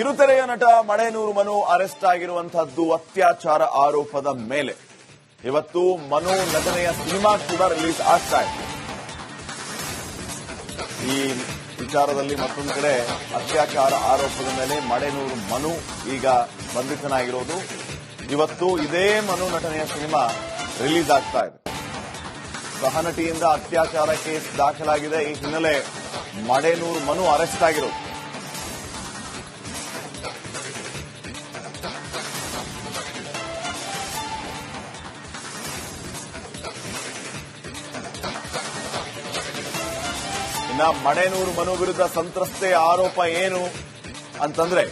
ಕಿರುತೆರೆಯ ನಟ ಮಳೆನೂರು ಮನು ಅರೆಸ್ಟ್ ಆಗಿರುವಂತಹದ್ದು ಅತ್ಯಾಚಾರ ಆರೋಪದ ಮೇಲೆ. ಇವತ್ತು ಮನು ನಟನೆಯ ಸಿನಿಮಾ ಕೂಡ ರಿಲೀಸ್ ಆಗ್ತಾ ಇದೆ. ಈ ವಿಚಾರದಲ್ಲಿ ಮತ್ತೊಂದು ಕಡೆ ಅತ್ಯಾಚಾರ ಆರೋಪದ ಮೇಲೆ ಮಳೆನೂರು ಮನು ಈಗ ಬಂಧಿತನಾಗಿರೋದು. ಇವತ್ತು ಇದೇ ಮನು ನಟನೆಯ ಸಿನಿಮಾ ರಿಲೀಸ್ ಆಗ್ತಾ ಇದೆ. ಸಹನಟಿಯಿಂದ ಅತ್ಯಾಚಾರ ಕೇಸ್ ದಾಖಲಾಗಿದೆ. ಈ ಹಿನ್ನೆಲೆ ಮಡೆನೂರು ಮನು ಅರೆಸ್ಟ್ ಆಗಿರೋದು. ಇನ್ನ ಮಣೇನೂರು ಮನು ವಿರುದ್ಧ ಸಂತ್ರಸ್ತೆ ಆರೋಪ ಏನು ಅಂತಂದ್ರೆ,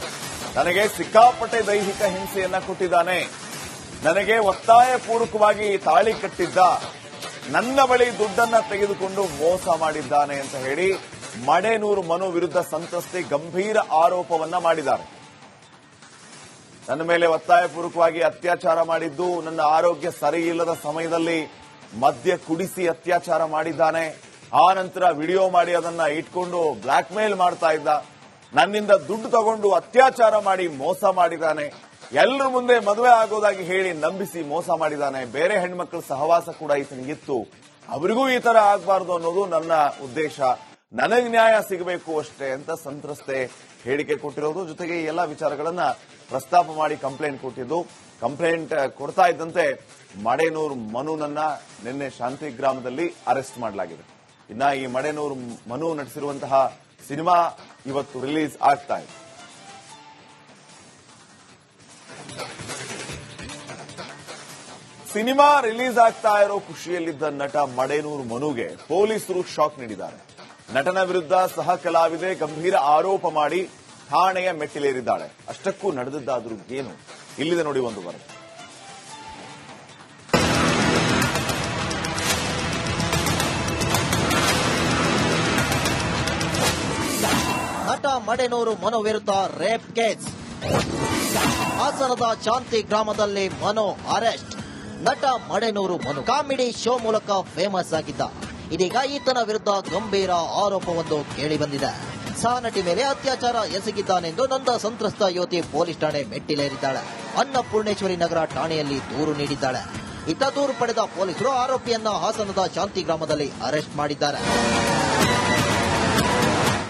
ನನಗೆ ಸಿಕ್ಕಾಪಟ್ಟೆ ದೈಹಿಕ ಹಿಂಸೆಯನ್ನ ಕೊಟ್ಟಿದ್ದಾನೆ. ನನಗೆ ಒತ್ತಾಯ ಪೂರ್ವಕವಾಗಿ ತಾಳಿ ಕಟ್ಟಿದ್ದ, ನನ್ನ ಬಳಿ ದುಡ್ಡನ್ನ ತೆಗೆದುಕೊಂಡು ಮೋಸ ಮಾಡಿದ್ದಾನೆ ಅಂತ ಹೇಳಿ ಮಡೇನೂರು ಮನು ವಿರುದ್ಧ ಸಂತ್ರಸ್ತೆ ಗಂಭೀರ ಆರೋಪವನ್ನ ಮಾಡಿದ್ದಾರೆ. ನನ್ನ ಮೇಲೆ ಒತ್ತಾಯಪೂರ್ವಕವಾಗಿ ಅತ್ಯಾಚಾರ ಮಾಡಿದ್ದು, ನನ್ನ ಆರೋಗ್ಯ ಸರಿಯಿಲ್ಲದ ಸಮಯದಲ್ಲಿ ಮದ್ಯ ಕುಡಿಸಿ ಅತ್ಯಾಚಾರ ಮಾಡಿದ್ದಾನೆ. ಆ ನಂತರ ವಿಡಿಯೋ ಮಾಡಿ ಅದನ್ನ ಇಟ್ಕೊಂಡು ಬ್ಲಾಕ್ ಮೇಲ್ ಮಾಡ್ತಾ ಇದ್ದ. ನನ್ನಿಂದ ದುಡ್ಡು ತಗೊಂಡು ಅತ್ಯಾಚಾರ ಮಾಡಿ ಮೋಸ ಮಾಡಿದ್ದಾನೆ ಎಲ್ಲರ ಮುಂದೆ ಮದುವೆ ಆಗೋದಾಗಿ ಹೇಳಿ ನಂಬಿಸಿ ಮೋಸ ಮಾಡಿದ್ದಾನೆ ಬೇರೆ ಹೆಣ್ಮಕ್ಳ ಸಹವಾಸ ಕೂಡ ಈತನಿಗಿತ್ತು. ಅವರಿಗೂ ಈ ತರ ಆಗಬಾರ್ದು ಅನ್ನೋದು ನನ್ನ ಉದ್ದೇಶ. ನನಗೆ ನ್ಯಾಯ ಸಿಗಬೇಕು ಅಷ್ಟೇ ಅಂತ ಸಂತ್ರಸ್ತೆ ಹೇಳಿಕೆ ಕೊಟ್ಟಿರೋದು. ಜೊತೆಗೆ ಈ ಎಲ್ಲ ವಿಚಾರಗಳನ್ನ ಪ್ರಸ್ತಾಪ ಮಾಡಿ ಕಂಪ್ಲೇಂಟ್ ಕೊಟ್ಟಿದ್ದು. ಕಂಪ್ಲೇಂಟ್ ಕೊಡ್ತಾ ಇದ್ದಂತೆ ಮಡೇನೂರ್ ಮನುನನ್ನ ನಿನ್ನೆ ಶಾಂತಿ ಗ್ರಾಮದಲ್ಲಿ ಅರೆಸ್ಟ್ ಮಾಡಲಾಗಿದೆ. ಇನ್ನ ಈ ಮಡೆನೂರು ಮನು ನಟಿಸಿರುವಂತಹ ಸಿನಿಮಾ ಇವತ್ತು ರಿಲೀಸ್ ಆಗ್ತಾ ಇದೆ. ಸಿನಿಮಾ ರಿಲೀಸ್ ಆಗ್ತಾ ಇರೋ ಖುಷಿಯಲ್ಲಿದ್ದ ನಟ ಮಡೇನೂರು ಮನುಗೆ ಪೊಲೀಸರು ಶಾಕ್ ನೀಡಿದ್ದಾರೆ. ನಟನ ವಿರುದ್ಧ ಸಹ ಕಲಾವಿದೆ ಗಂಭೀರ ಆರೋಪ ಮಾಡಿ ಠಾಣೆಯ ಮೆಟ್ಟಿಲೇರಿದ್ದಾಳೆ ಅಷ್ಟಕ್ಕೂ ನಡೆದಿದ್ದಾದ್ರೂ ಏನು? ಇಲ್ಲಿದೆ ನೋಡಿ ಒಂದು ವರದಿ. ಮಡೆನೂರು ಮನು ವಿರುದ್ಧ ರೇಪ್ ಕೇಸ್. ಹಾಸನದ ಶಾಂತಿ ಗ್ರಾಮದಲ್ಲಿ ಮನು ಅರೆಸ್ಟ್. ನಟ ಮಡೆನೂರು ಮನು ಕಾಮಿಡಿ ಶೋ ಮೂಲಕ ಫೇಮಸ್ ಆಗಿದ್ದ. ಇದೀಗ ಈತನ ವಿರುದ್ಧ ಗಂಭೀರ ಆರೋಪವೊಂದು ಕೇಳಿ ಬಂದಿದೆ. ಸಹನಟಿ ಮೇಲೆ ಅತ್ಯಾಚಾರ ಎಸಗಿದ್ದಾನೆಂದು ನೊಂದ ಸಂತ್ರಸ್ತ ಯುವತಿ ಪೊಲೀಸ್ ಠಾಣೆ ಮೆಟ್ಟಿಲೇರಿದ್ದಾಳೆ. ಅನ್ನಪೂರ್ಣೇಶ್ವರಿ ನಗರ ಠಾಣೆಯಲ್ಲಿ ದೂರು ನೀಡಿದ್ದಾಳೆ. ಇತ್ತ ದೂರು ಪಡೆದ ಪೊಲೀಸರು ಆರೋಪಿಯನ್ನ ಹಾಸನದ ಶಾಂತಿ ಗ್ರಾಮದಲ್ಲಿ ಅರೆಸ್ಟ್ ಮಾಡಿದ್ದಾರೆ.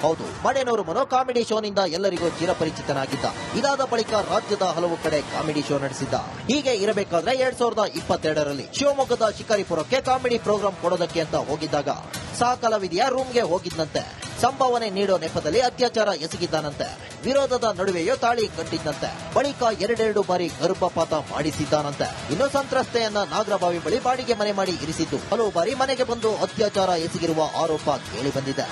ಹೌದು. ಮಡೆನೂರು ಮನೋ ಕಾಮಿಡಿ ಶೋನಿಂದ ಎಲ್ಲರಿಗೂ ಚಿರಪರಿಚಿತನಾಗಿದ್ದ. ಇದಾದ ಬಳಿಕ ರಾಜ್ಯದ ಹಲವು ಕಡೆ ಕಾಮಿಡಿ ಶೋ ನಡೆಸಿದ್ದ. ಹೀಗೆ ಇರಬೇಕಾದ್ರೆ ಎರಡ್ ಸಾವಿರದ ಇಪ್ಪತ್ತೆರಡರಲ್ಲಿ ಶಿವಮೊಗ್ಗದ ಶಿಕಾರಿಪುರಕ್ಕೆ ಕಾಮಿಡಿ ಪ್ರೋಗ್ರಾಂ ಕೊಡೋದಕ್ಕೆ ಅಂತ ಹೋಗಿದ್ದಾಗ ಸಹಕಲಾವಿದೆಯ ರೂಮ್ಗೆ ಹೋಗಿದ್ದಂತೆ ಸಂಭಾವನೆ ನೀಡೋ ನೆಪದಲ್ಲಿ ಅತ್ಯಾಚಾರ ಎಸಗಿದ್ದಾನಂತೆ. ವಿರೋಧದ ನಡುವೆಯೂ ತಾಳಿ ಕಟ್ಟಿದ್ದಂತೆ ಬಳಿಕ ಎರಡೆರಡು ಬಾರಿ ಗರ್ಭಪಾತ ಮಾಡಿಸಿದ್ದಾನಂತೆ. ಇನ್ನು ಸಂತ್ರಸ್ತೆಯನ್ನ ನಾಗರಬಾವಿ ಬಳಿ ಬಾಡಿಗೆ ಮನೆ ಮಾಡಿ ಇರಿಸಿದ್ದು. ಹಲವು ಬಾರಿ ಮನೆಗೆ ಬಂದು ಅತ್ಯಾಚಾರ ಎಸಗಿರುವ ಆರೋಪ ಕೇಳಿಬಂದಿದೆ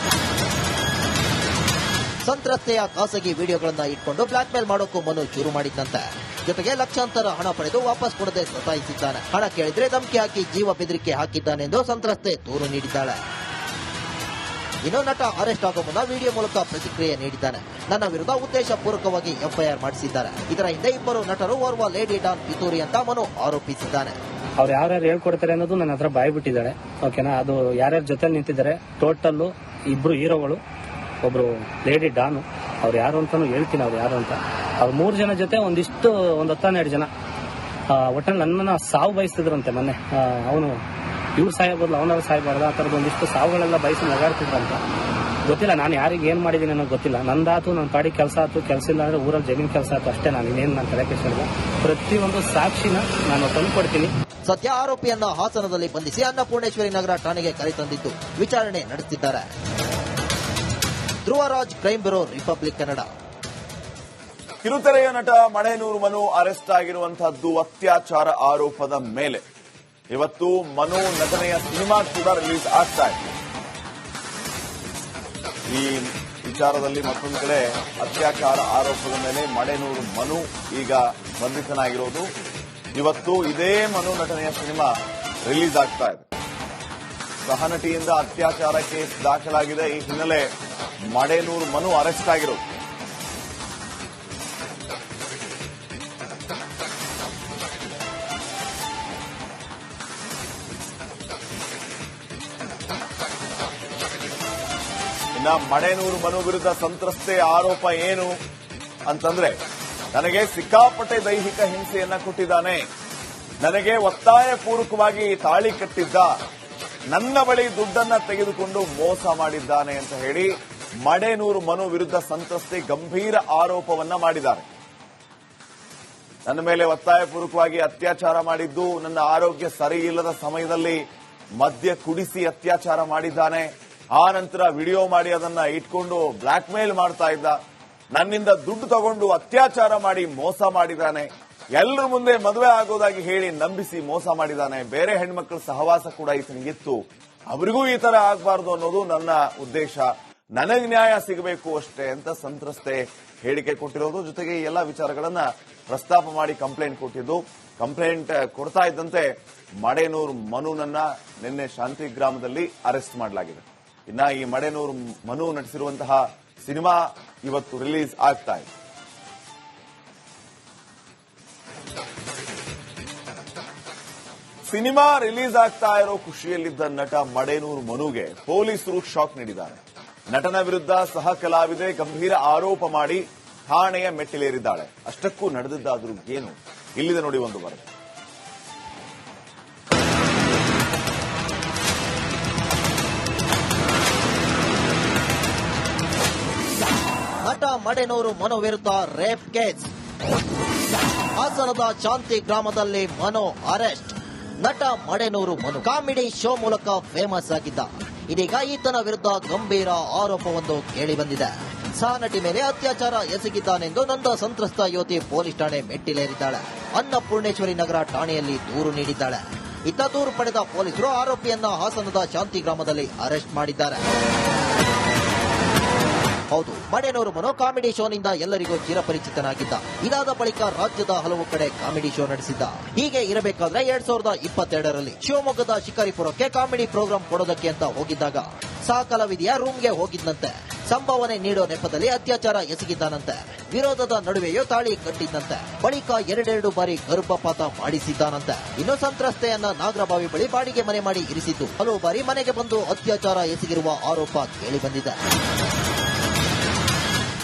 ಸಂತ್ರಸ್ತೆಯ ಖಾಸಗಿ ವಿಡಿಯೋಗಳನ್ನ ಇಟ್ಕೊಂಡು ಬ್ಲಾಕ್ ಮೇಲ್ ಮಾಡೋಕ್ಕೂ ಮನು ಶುರು ಮಾಡಿದ್ದಂತೆ ಜೊತೆಗೆ ಲಕ್ಷಾಂತರ ಹಣ ಪಡೆದು ವಾಪಸ್ ಕೊಡದೆ ಸತಾಯಿಸಿದ್ದಾನೆ. ಹಣ ಕೇಳಿದ್ರೆ ಧಮಕಿ ಹಾಕಿ ಜೀವ ಬೆದರಿಕೆ ಹಾಕಿದ್ದಾನೆಂದು ಸಂತ್ರಸ್ತೆ ದೂರು ನೀಡಿದ್ದಾಳೆ. ಇನ್ನು ನಟ ಅರೆಸ್ಟ್ ಆಗೋ ಮುನ್ನ ವಿಡಿಯೋ ಮೂಲಕ ಪ್ರತಿಕ್ರಿಯೆ ನೀಡಿದ್ದಾನೆ. ನನ್ನ ವಿರುದ್ಧ ಉದ್ದೇಶಪೂರ್ವಕವಾಗಿ ಎಫ್ಐಆರ್ ಮಾಡಿಸಿದ್ದಾರೆ. ಇದರ ಹಿಂದೆ ಇಬ್ಬರು ನಟರು ಓರ್ವ ಲೇಡಿ ಡಾನ್ ಪಿತೂರಿ ಅಂತ ಮನು ಆರೋಪಿಸಿದ್ದಾನೆ. ಅವ್ರು ಯಾರ್ಯಾರು ಹೇಳ್ಕೊಡ್ತಾರೆ ಅನ್ನೋದು ನನ್ನ ಹತ್ರ ಬಾಯ್ ಬಿಟ್ಟಿದ್ದಾರೆ ಓಕೆನಾ? ಅದು ಯಾರ್ಯಾರ ಜೊತೆ ನಿಂತಿದ್ದಾರೆ ಟೋಟಲ್ ಇಬ್ರು ಹೀರೋಗಳು. ಒಬ್ರು ಲೇಡಿ ಡಾನು, ಅವ್ರು ಯಾರು ಅಂತಾನು ಹೇಳ್ತೀನಿ ಅವ್ರು ಯಾರು ಅಂತ. ಅವ್ರು ಮೂರು ಜನ ಜೊತೆ ಒಂದಿಷ್ಟು, ಒಂದ್ ಹತ್ತನ್ನೆರಡು ಜನ. ಒಟ್ಟ ಒಟ್ಟಲ್ಲಿ ನನ್ನನ್ನ ಸಾವು ಬಯಸ್ತಿದ್ರಂತೆ ಮೊನ್ನೆ. ಅವನು, ಇವ್ರು ಸಾಯಬಾರ್ದು ಅವನವ್ರು ಸಾಯಬಾರ್ದು ಆ ಥರದ್ದು ಒಂದಿಷ್ಟು ಸಾವುಗಳೆಲ್ಲ ಬಯಸಿ ನಗಾಡ್ತಿದ್ರಂತ ಗೊತ್ತಿಲ್ಲ, ನಾನು ಯಾರಿಗೆ ಏನ್ ಮಾಡಿದೀನಿ ಅನ್ನೋ ಗೊತ್ತಿಲ್ಲ. ನಂದಾತು ನನ್ನ ಪಾಡಿ ಕೆಲಸ ಆಯ್ತು ಕೆಲಸ ಇಲ್ಲ ಅಂದ್ರೆ ಊರಲ್ಲಿ ಜಮೀನ್ ಕೆಲಸ ಆಯ್ತು ಅಷ್ಟೇ ನಾನು, ಇನ್ನೇನು ನಾನು ತಲೆ ಕೆಡಿಸಿಲ್ಲ ಪ್ರತಿಯೊಂದು ಸಾಕ್ಷಿನ ನಾನು ತಂದುಕೊಡ್ತೀನಿ ಸದ್ಯ ಆರೋಪಿಯನ್ನ ಹಾಸನದಲ್ಲಿ ಬಂಧಿಸಿ ಅನ್ನಪೂರ್ಣೇಶ್ವರಿ ನಗರ ಠಾಣೆಗೆ ಕರೆತಂದಿದ್ದು ವಿಚಾರಣೆ ನಡೆಸುತ್ತಿದ್ದಾರೆ Dhruvaraj crime bureau, Republic Kannada. ಕಿರುತೆರೆಯ ನಟ ಮಣೇನೂರು ಮನು ಅರೆಸ್ಟ್ ಆಗಿರುವಂತಹದ್ದು ಅತ್ಯಾಚಾರ ಆರೋಪದ ಮೇಲೆ. ಇವತ್ತು ಮನು ನಟನೆಯ ಸಿನಿಮಾ ಕೂಡ ರಿಲೀಸ್ ಆಗ್ತಾ ಇದೆ. ಈ ವಿಚಾರದಲ್ಲಿ ಮತ್ತೊಂದು ಕಡೆ ಅತ್ಯಾಚಾರ ಆರೋಪದ ಮೇಲೆ ಮಳೆನೂರು ಮನು ಈಗ ಬಂಧಿತನಾಗಿರೋದು. ಇವತ್ತು ಇದೇ ಮನು ನಟನೆಯ ಸಿನಿಮಾ ರಿಲೀಸ್ ಆಗ್ತಾ ಇದೆ. ಸಹನಟಿಯಿಂದ ಅತ್ಯಾಚಾರ ಕೇಸ್ ದಾಖಲಾಗಿದೆ. ಈ ಹಿನ್ನೆಲೆ ಮಡೆನೂರು ಮನು ಅರೆಸ್ಟ್ ಆಗಿರೋದು ಇನ್ನ ಮಡೇನೂರು ಮನು ವಿರುದ್ಧ ಸಂತ್ರಸ್ತೆ ಆರೋಪ ಏನು ಅಂತಂದ್ರೆ, ನನಗೆ ಸಿಕ್ಕಾಪಟ್ಟೆ ದೈಹಿಕ ಹಿಂಸೆಯನ್ನ ಕೊಟ್ಟಿದ್ದಾನೆ. ನನಗೆ ಒತ್ತಾಯ ಪೂರ್ವಕವಾಗಿ ತಾಳಿ ಕಟ್ಟಿದ್ದ. ನನ್ನ ಬಳಿ ದುಡ್ಡನ್ನ ತೆಗೆದುಕೊಂಡು ಮೋಸ ಮಾಡಿದ್ದಾನೆ ಅಂತ ಹೇಳಿ ಮಡೇನೂರು ಮನು ವಿರುದ್ಧ ಸಂತ್ರಸ್ತೆ ಗಂಭೀರ ಆರೋಪವನ್ನ ಮಾಡಿದ್ದಾರೆ. ನನ್ನ ಮೇಲೆ ಒತ್ತಾಯಪೂರ್ವಕವಾಗಿ ಅತ್ಯಾಚಾರ ಮಾಡಿದ್ದು, ನನ್ನ ಆರೋಗ್ಯ ಸರಿ ಇಲ್ಲದ ಸಮಯದಲ್ಲಿ ಮದ್ಯ ಕುಡಿಸಿ ಅತ್ಯಾಚಾರ ಮಾಡಿದ್ದಾನೆ. ಆ ನಂತರ ವಿಡಿಯೋ ಮಾಡಿ ಅದನ್ನ ಇಟ್ಕೊಂಡು ಬ್ಲಾಕ್ ಮೇಲ್ ಮಾಡ್ತಾ ಇದ್ದ. ನನ್ನಿಂದ ದುಡ್ಡು ತಗೊಂಡು ಅತ್ಯಾಚಾರ ಮಾಡಿ ಮೋಸ ಮಾಡಿದ್ದಾನೆ. ಎಲ್ಲರ ಮುಂದೆ ಮದುವೆ ಆಗೋದಾಗಿ ಹೇಳಿ ನಂಬಿಸಿ ಮೋಸ ಮಾಡಿದ್ದಾನೆ. ಬೇರೆ ಹೆಣ್ಮಕ್ಳ ಸಹವಾಸ ಕೂಡ ಈತನಿಗಿತ್ತು ಅವರಿಗೂ ಈ ತರ ಆಗಬಾರ್ದು ಅನ್ನೋದು ನನ್ನ ಉದ್ದೇಶ. ನನಗೆ ನ್ಯಾಯ ಸಿಗಬೇಕು ಅಷ್ಟೇ ಅಂತ ಸಂತ್ರಸ್ತೆ ಹೇಳಿಕೆ ಕೊಟ್ಟಿರೋದು. ಜೊತೆಗೆ ಈ ಎಲ್ಲ ವಿಚಾರಗಳನ್ನ ಪ್ರಸ್ತಾಪ ಮಾಡಿ ಕಂಪ್ಲೇಂಟ್ ಕೊಟ್ಟಿದ್ದು. ಕಂಪ್ಲೇಂಟ್ ಕೊಡ್ತಾ ಇದ್ದಂತೆ ಮಡೇನೂರು ಮನುನನ್ನ ನಿನ್ನೆ ಶಾಂತಿ ಗ್ರಾಮದಲ್ಲಿ ಅರೆಸ್ಟ್ ಮಾಡಲಾಗಿದೆ. ಇನ್ನ ಈ ಮಡೇನೂರು ಮನು ನಟಿಸಿರುವಂತಹ ಸಿನಿಮಾ ಇವತ್ತು ರಿಲೀಸ್ ಆಗ್ತಾ ಇದೆ. ಸಿನಿಮಾ ರಿಲೀಸ್ ಆಗ್ತಾ ಇರೋ ಖುಷಿಯಲ್ಲಿದ್ದ ನಟ ಮಡೇನೂರು ಮನುಗೆ ಪೊಲೀಸರು ಶಾಕ್ ನೀಡಿದ್ದಾರೆ. ನಟನ ವಿರುದ್ಧ ಸಹ ಕಲಾವಿದೆ ಗಂಭೀರ ಆರೋಪ ಮಾಡಿ ಠಾಣೆಯ ಮೆಟ್ಟಿಲೇರಿದ್ದಾಳೆ. ಅಷ್ಟಕ್ಕೂ ನಡೆದಿದ್ದಾದರೂ ಏನು? ಇಲ್ಲಿದೆ ನೋಡಿ ಒಂದು ವರದಿ. ನಟ ಮಡೆನೂರು ಮನು ವಿರುದ್ಧ ರೇಪ್ ಕೇಸ್. ಹಾಸನದ ಶಾಂತಿ ಗ್ರಾಮದಲ್ಲಿ ಮನೋ ಅರೆಸ್ಟ್. ನಟ ಮಡೆನೂರು ಮನು. ಕಾಮಿಡಿ ಶೋ ಮೂಲಕ ಫೇಮಸ್ ಆಗಿದ್ದ. ಇದೀಗ ಈತನ ವಿರುದ್ಧ ಗಂಭೀರ ಆರೋಪವೊಂದು ಕೇಳಿಬಂದಿದೆ ಸಹ ನಟಿ ಮೇಲೆ ಅತ್ಯಾಚಾರ ಎಸಗಿದ್ದಾನೆಂದು ನಂದ ಸಂತ್ರಸ್ತ ಯುವತಿ ಪೊಲೀಸ್ ಠಾಣೆ ಮೆಟ್ಟಿಲೇರಿದ್ದಾಳೆ. ಅನ್ನಪೂರ್ಣೇಶ್ವರಿ ನಗರ ಠಾಣೆಯಲ್ಲಿ ದೂರು ನೀಡಿದ್ದಾಳೆ. ಇತ್ತ ದೂರು ಪಡೆದ ಪೊಲೀಸರು ಆರೋಪಿಯನ್ನ ಹಾಸನದ ಶಾಂತಿ ಗ್ರಾಮದಲ್ಲಿ ಅರೆಸ್ಟ್ ಮಾಡಿದ್ದಾರೆ. ಹೌದು ಮಡೆನೂರು ಮನೋ ಕಾಮಿಡಿ ಶೋನಿಂದ ಎಲ್ಲರಿಗೂ ಚಿರಪರಿಚಿತನಾಗಿದ್ದ. ಇದಾದ ಬಳಿಕ ರಾಜ್ಯದ ಹಲವು ಕಡೆ ಕಾಮಿಡಿ ಶೋ ನಡೆಸಿದ್ದ. ಹೀಗೆ ಇರಬೇಕಾದ್ರೆ ಎರಡ್ ಸಾವಿರದ ಇಪ್ಪತ್ತೆರಡರಲ್ಲಿ ಶಿವಮೊಗ್ಗದ ಶಿಕಾರಿಪುರಕ್ಕೆ ಕಾಮಿಡಿ ಪ್ರೋಗ್ರಾಂ ಕೊಡೋದಕ್ಕೆ ಅಂತ ಹೋಗಿದ್ದಾಗ ಸಹಕಲಾವಿದೆಯ ರೂಮ್ಗೆ ಹೋಗಿದ್ದಂತೆ ಸಂಭಾವನೆ ನೀಡೋ ನೆಪದಲ್ಲಿ ಅತ್ಯಾಚಾರ ಎಸಗಿದ್ದಾನಂತೆ. ವಿರೋಧದ ನಡುವೆಯೂ ತಾಳಿ ಕಟ್ಟಿದ್ದಂತೆ ಬಳಿಕ ಎರಡೆರಡು ಬಾರಿ ಗರ್ಭಪಾತ ಮಾಡಿಸಿದ್ದಾನಂತೆ. ಇನ್ನು ಸಂತ್ರಸ್ತೆಯನ್ನ ನಾಗರಬಾವಿ ಬಳಿ ಬಾಡಿಗೆ ಮನೆ ಮಾಡಿ ಇರಿಸಿದ್ದು. ಹಲವು ಬಾರಿ ಮನೆಗೆ ಬಂದು ಅತ್ಯಾಚಾರ ಎಸಗಿರುವ ಆರೋಪ ಕೇಳಿಬಂದಿದೆ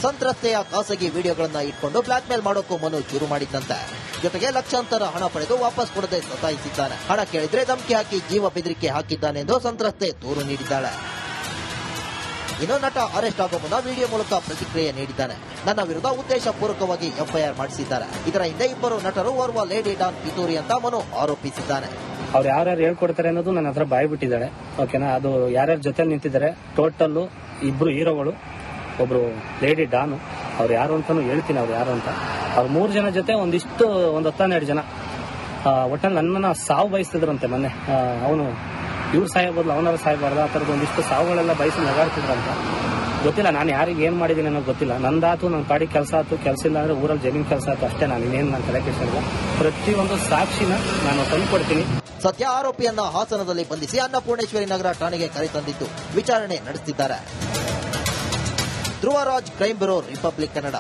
ಸಂತ್ರಸ್ತೆಯ ಖಾಸಗಿ ವಿಡಿಯೋಗಳನ್ನ ಇಟ್ಕೊಂಡು ಬ್ಲಾಕ್ ಮೇಲ್ ಮಾಡೋಕ್ಕೂ ಮನು ಶುರು ಮಾಡಿದ್ದಂತೆ ಜೊತೆಗೆ ಲಕ್ಷಾಂತರ ಹಣ ಪಡೆದು ವಾಪಸ್ ಕೊಡದೆ ಸತಾಯಿಸಿದ್ದಾನೆ. ಹಣ ಕೇಳಿದ್ರೆ ಧಮಕಿ ಹಾಕಿ ಜೀವ ಬೆದರಿಕೆ ಹಾಕಿದ್ದಾನೆಂದು ಸಂತ್ರಸ್ತೆ ದೂರು ನೀಡಿದ್ದಾಳೆ. ಇನ್ನು ನಟ ಅರೆಸ್ಟ್ ಆಗೋ ಮುನ್ನ ವಿಡಿಯೋ ಮೂಲಕ ಪ್ರತಿಕ್ರಿಯೆ ನೀಡಿದ್ದಾನೆ. ನನ್ನ ವಿರುದ್ಧ ಉದ್ದೇಶಪೂರ್ವಕವಾಗಿ ಎಫ್ಐಆರ್ ಮಾಡಿಸಿದ್ದಾರೆ. ಇದರ ಹಿಂದೆ ಇಬ್ಬರು ನಟರು ಓರ್ವ ಲೇಡಿ ಡಾನ್ ಪಿತೂರಿ ಅಂತ ಮನು ಆರೋಪಿಸಿದ್ದಾನೆ. ಅವ್ರು ಯಾರ್ಯಾರು ಹೇಳ್ಕೊಡ್ತಾರೆ ಅನ್ನೋದು ನನ್ನ ಹತ್ರ ಬಾಯ್ ಬಿಟ್ಟಿದ್ದಾಳೆ ಓಕೆನಾ? ಅದು ಯಾರ್ಯಾರ ಜೊತೆ ನಿಂತಿದ್ದಾರೆ ಟೋಟಲ್ ಇಬ್ರು ಹೀರೋಗಳು. ಒಬ್ರು ಲೇಡಿ ಡಾನು, ಅವ್ರು ಯಾರು ಅಂತಲೂ ಹೇಳ್ತೀನಿ ಅವ್ರು ಯಾರು ಅಂತ. ಅವ್ರು ಮೂರು ಜನ ಜೊತೆ ಒಂದಿಷ್ಟು, ಒಂದು ಹತ್ತನ್ನೆರಡು ಜನ. ಒಟ್ಟಲ್ಲಿ ನನ್ನನ್ನ ಸಾವು ಬಯಸ್ತಿದ್ರಂತೆ ಮೊನ್ನೆ. ಅವನು ಇವ್ರು ಸಾಯಬಾರ್ದು ಅವನಾರು ಸಾಯಬಾರ್ದು ಆ ಥರದ್ದು ಒಂದಿಷ್ಟು ಸಾವುಗಳೆಲ್ಲ ಬಯಸಿ ನಗಾಡ್ತಿದ್ರಂತ ಗೊತ್ತಿಲ್ಲ, ನಾನು ಯಾರಿಗೆ ಏನ್ ಮಾಡಿದ್ದೀನಿ ಅನ್ನೋದು ಗೊತ್ತಿಲ್ಲ. ನಂದಾತು ನನ್ನ ಪಾಡಿ ಕೆಲಸ ಆಯ್ತು. ಕೆಲಸ ಇಲ್ಲ ಅಂದ್ರೆ ಊರಲ್ಲಿ ಜಮೀನ್ ಕೆಲಸ ಆಯ್ತು ಅಷ್ಟೇ ನಾನು, ಇನ್ನೇನು ನಾನು ತಲೆ ಕೆಡಿಸಿಲ್ಲ ಪ್ರತಿಯೊಂದು ಸಾಕ್ಷಿನ ನಾನು ತಂದುಕೊಡ್ತೀನಿ. ಸತ್ಯ ಆರೋಪಿಯನ್ನ ಹಾಸನದಲ್ಲಿ ಬಂಧಿಸಿ ಅನ್ನಪೂರ್ಣೇಶ್ವರಿ ನಗರ ಠಾಣೆಗೆ ಕರೆತಂದಿದ್ದು ವಿಚಾರಣೆ ನಡೆಸುತ್ತಿದ್ದಾರೆ Dhruvaraj crime bureau Republic Kannada